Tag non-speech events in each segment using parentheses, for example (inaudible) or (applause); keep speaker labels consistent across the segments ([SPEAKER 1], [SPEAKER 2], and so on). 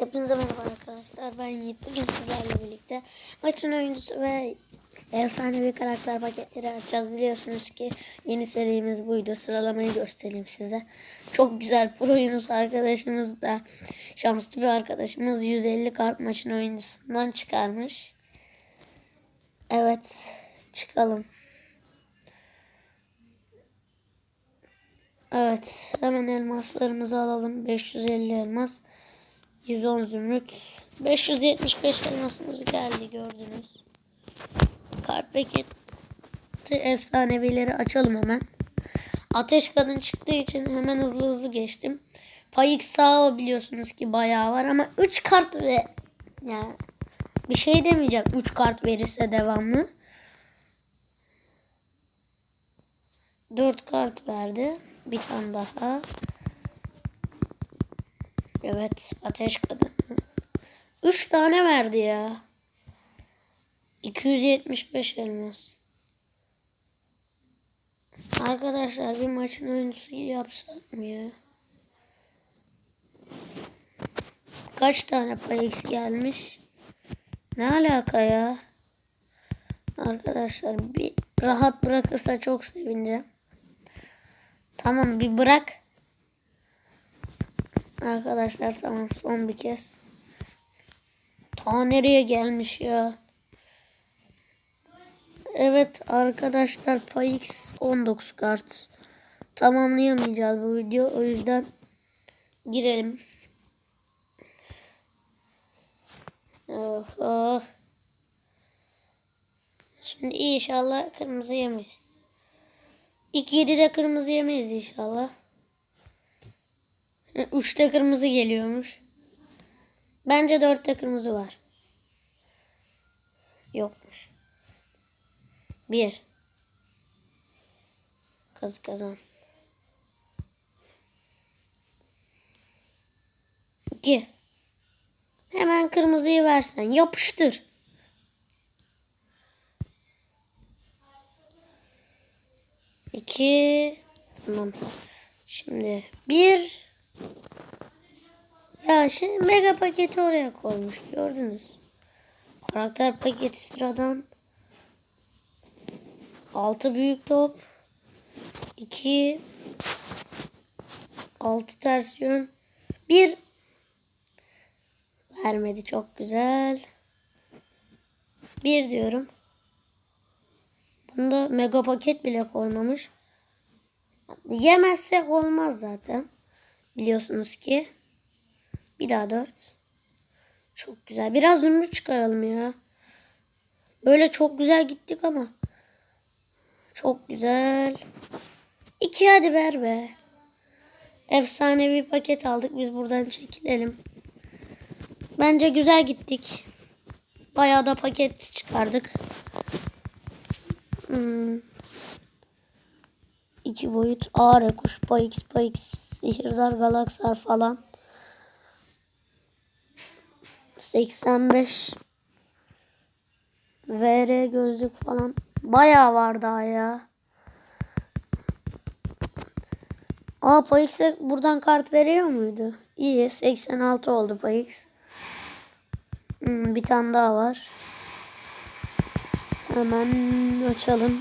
[SPEAKER 1] Hepinize merhaba arkadaşlar. Ben Yiğit. Bugün sizlerle birlikte maçın oyuncusu ve efsanevi karakter paketleri açacağız. Biliyorsunuz ki yeni serimiz buydu. Sıralamayı göstereyim size. Çok güzel pro Yunus arkadaşımız da şanslı bir arkadaşımız 150 kart maçın oyuncusundan çıkarmış. Evet. Çıkalım. Evet. Hemen elmaslarımızı alalım. 550 elmas. 110 zümrüt. 575 elmasımız geldi gördünüz. Kart paketi efsanevileri açalım hemen. Ateş kadın çıktığı için hemen hızlı hızlı geçtim. Payık sağ biliyorsunuz ki bayağı var ama 3 kart ve yani bir şey demeyeceğim 3 kart verirse devamlı. 4 kart verdi. Bir tane daha. Evet. Ateş kadın. 3 tane verdi ya. 275 elmas. Arkadaşlar bir maçın oyuncusu yapsak mı ya? Kaç tane PX gelmiş? Ne alaka ya? Arkadaşlar bir rahat bırakırsa çok sevineceğim. Tamam bir bırak. Arkadaşlar tamam son bir kez. Ta nereye gelmiş ya? Evet arkadaşlar PayX 19 kart. Tamamlayamayacağız bu video. O yüzden girelim. Oho. Şimdi inşallah kırmızı yemeyiz. İlk 7'de kırmızı yemeyiz inşallah. Üçte kırmızı geliyormuş. Bence dörtte kırmızı var. Yokmuş. Bir. Kazı kazan. İki. Hemen kırmızıyı versen. Yapıştır. İki. Tamam. Şimdi bir. Ya şimdi mega paketi oraya koymuş gördünüz. Karakter paketi sıradan. 6 büyük top. 2 6 ters yön. 1 vermedi çok güzel. 1 diyorum. Bunda mega paket bile koymamış. Yemezsek olmaz zaten. Biliyorsunuz ki. Bir daha dört. Çok güzel. Biraz zümrüt çıkaralım ya. Böyle çok güzel gittik ama. Çok güzel. İki hadi ver be. Efsane bir paket aldık. Biz buradan çekilelim. Bence güzel gittik. Bayağı da paket çıkardık. Hmm. İki boyut ağır kuş payx payx sihirdar galaksar falan. 85 VR gözlük falan bayağı var daha ya. Aa PayX'e buradan kart veriyor muydu? İyi 86 oldu PayX. Hmm, bir tane daha var. Hemen açalım.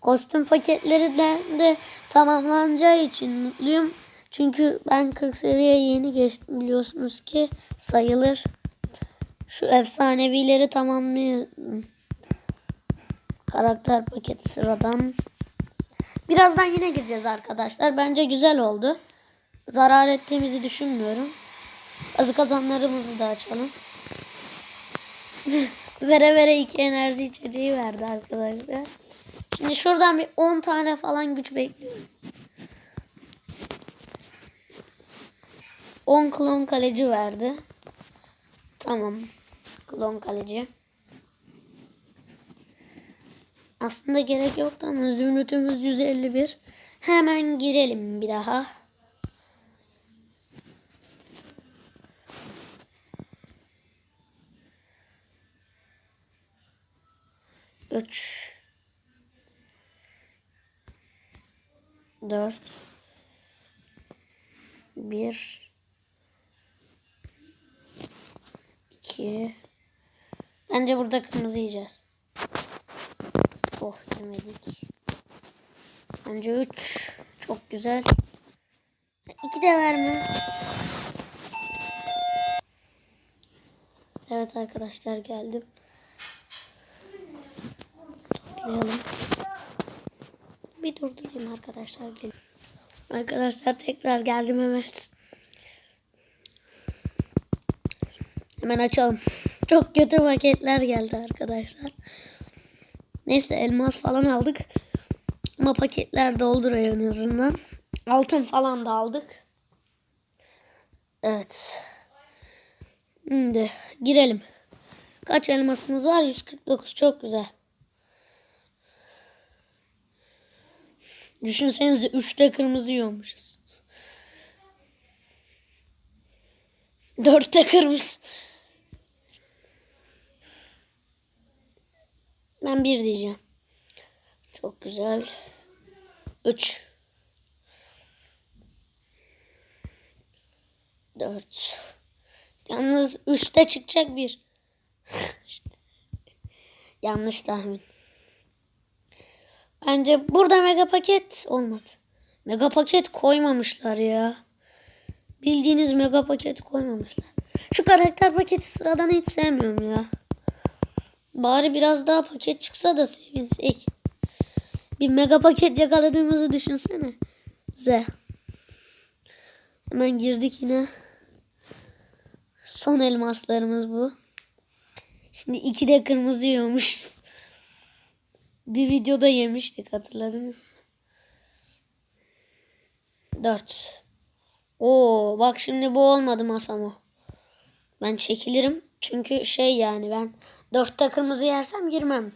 [SPEAKER 1] Kostüm paketleri de, de tamamlanacağı için mutluyum. Çünkü ben 40 seviye yeni geçtim biliyorsunuz ki sayılır. Şu efsanevileri tamamlıyorum. Karakter paketi sıradan. Birazdan yine gireceğiz arkadaşlar. Bence güzel oldu. Zarar ettiğimizi düşünmüyorum. Azı kazanlarımızı da açalım. (laughs) vere vere iki enerji içeceği verdi arkadaşlar. Şimdi şuradan bir 10 tane falan güç bekliyorum. 10 klon kaleci verdi. Tamam. Klon kaleci. Aslında gerek yoktu ama zümrütümüz 151. Hemen girelim bir daha. Üç. Dört. 1 2 Bence burada kırmızı yiyeceğiz. Oh yemedik. Bence 3 çok güzel. 2 de verme. Evet arkadaşlar geldim. Toplayalım. Bir durdurayım arkadaşlar gelin. Arkadaşlar tekrar geldim hemen. Hemen açalım. (laughs) Çok kötü paketler geldi arkadaşlar. Neyse elmas falan aldık. Ama paketler dolduruyor en azından. Altın falan da aldık. Evet. Şimdi girelim. Kaç elmasımız var? 149. Çok güzel. Düşünsenize 3'te kırmızı yiyormuşuz. (laughs) 4'te kırmızı. Ben 1 diyeceğim. Çok güzel. 3 4 Yalnız 3'te çıkacak bir. (laughs) Yanlış tahmin. Bence burada mega paket olmadı. Mega paket koymamışlar ya. Bildiğiniz mega paket koymamışlar. Şu karakter paketi sıradan hiç sevmiyorum ya. Bari biraz daha paket çıksa da sevinsek. Bir mega paket yakaladığımızı düşünsene. Z. Hemen girdik yine. Son elmaslarımız bu. Şimdi iki de kırmızı yiyormuşuz. Bir videoda yemiştik hatırladınız mı? Dört. Oo bak şimdi bu olmadı masamo. Ben çekilirim. Çünkü şey yani ben dörtte kırmızı yersem girmem.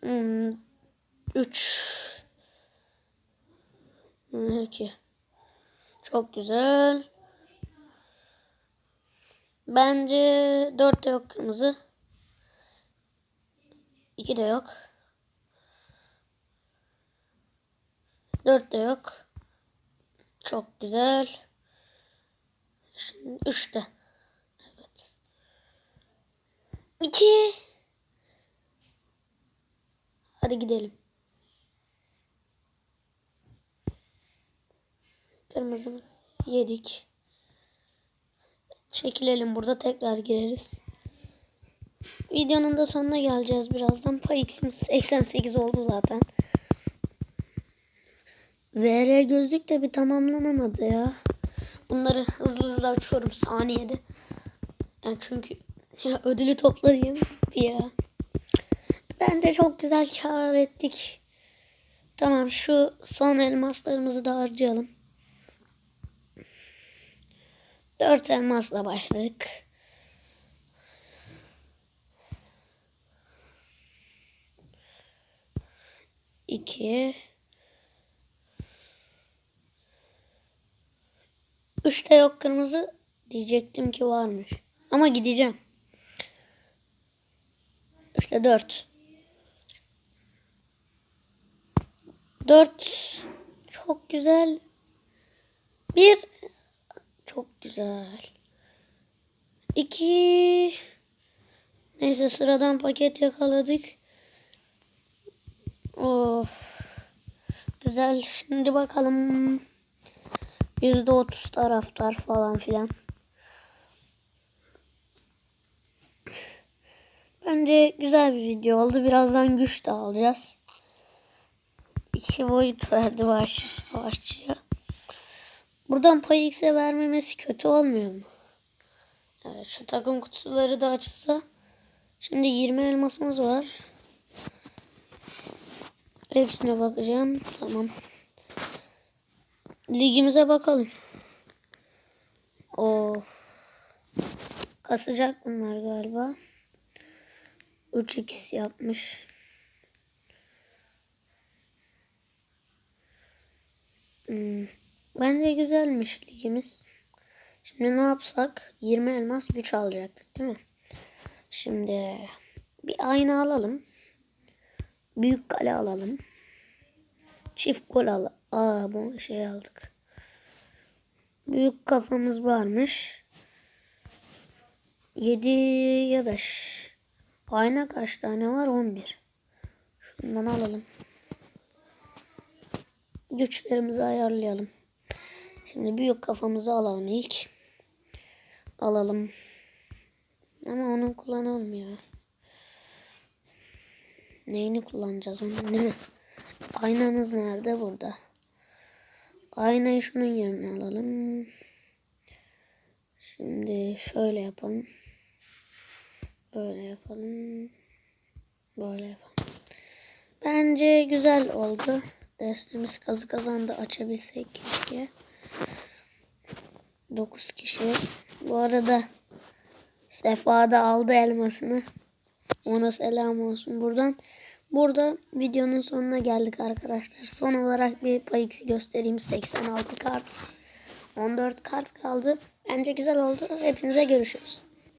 [SPEAKER 1] Hmm, üç. Hmm, iki. Çok güzel. Bence dört de yok kırmızı. İki de yok. Dört de yok. Çok güzel. Şimdi üç de. Evet. İki. Hadi gidelim. Kırmızımız yedik. Çekilelim burada tekrar gireriz. Videonun da sonuna geleceğiz birazdan. Pay x'imiz 88 oldu zaten. VR gözlük de bir tamamlanamadı ya. Bunları hızlı hızlı açıyorum saniyede. Yani çünkü (laughs) ya ödülü toplayayım ya. Bence çok güzel kar ettik. Tamam şu son elmaslarımızı da harcayalım. Dört elmasla başladık. İki. Üçte yok kırmızı. Diyecektim ki varmış. Ama gideceğim. İşte dört. Dört. Çok güzel. Bir. Çok güzel. İki. Neyse sıradan paket yakaladık. Oh. Güzel. Şimdi bakalım. Yüzde otuz taraftar falan filan. Bence güzel bir video oldu. Birazdan güç de alacağız. İki boyut verdi vahşi savaşçıya. Buradan pay x'e vermemesi kötü olmuyor mu? Evet şu takım kutuları da açılsa. Şimdi 20 elmasımız var. Hepsine bakacağım. Tamam. Ligimize bakalım. Of. Kasacak bunlar galiba. 3x yapmış. Hmm. Bence güzelmiş ligimiz. Şimdi ne yapsak? 20 elmas güç alacaktık değil mi? Şimdi bir ayna alalım. Büyük kale alalım. Çift gol al. Aa bu şey aldık. Büyük kafamız varmış. 7 ya 5. Ayna kaç tane var? 11. Şundan alalım. Güçlerimizi ayarlayalım. Şimdi büyük kafamızı alalım ilk. Alalım. Ama onu kullanalım ya. Neyini kullanacağız onu? (laughs) Aynamız nerede? Burada. Aynayı şunun yerine alalım. Şimdi şöyle yapalım. Böyle yapalım. Böyle yapalım. Bence güzel oldu. Dersimiz kazı kazandı açabilsek keşke. 9 kişi. Bu arada Sefa da aldı elmasını. Ona selam olsun buradan. Burada videonun sonuna geldik arkadaşlar. Son olarak bir payıksi göstereyim. 86 kart. 14 kart kaldı. Bence güzel oldu. Hepinize görüşürüz.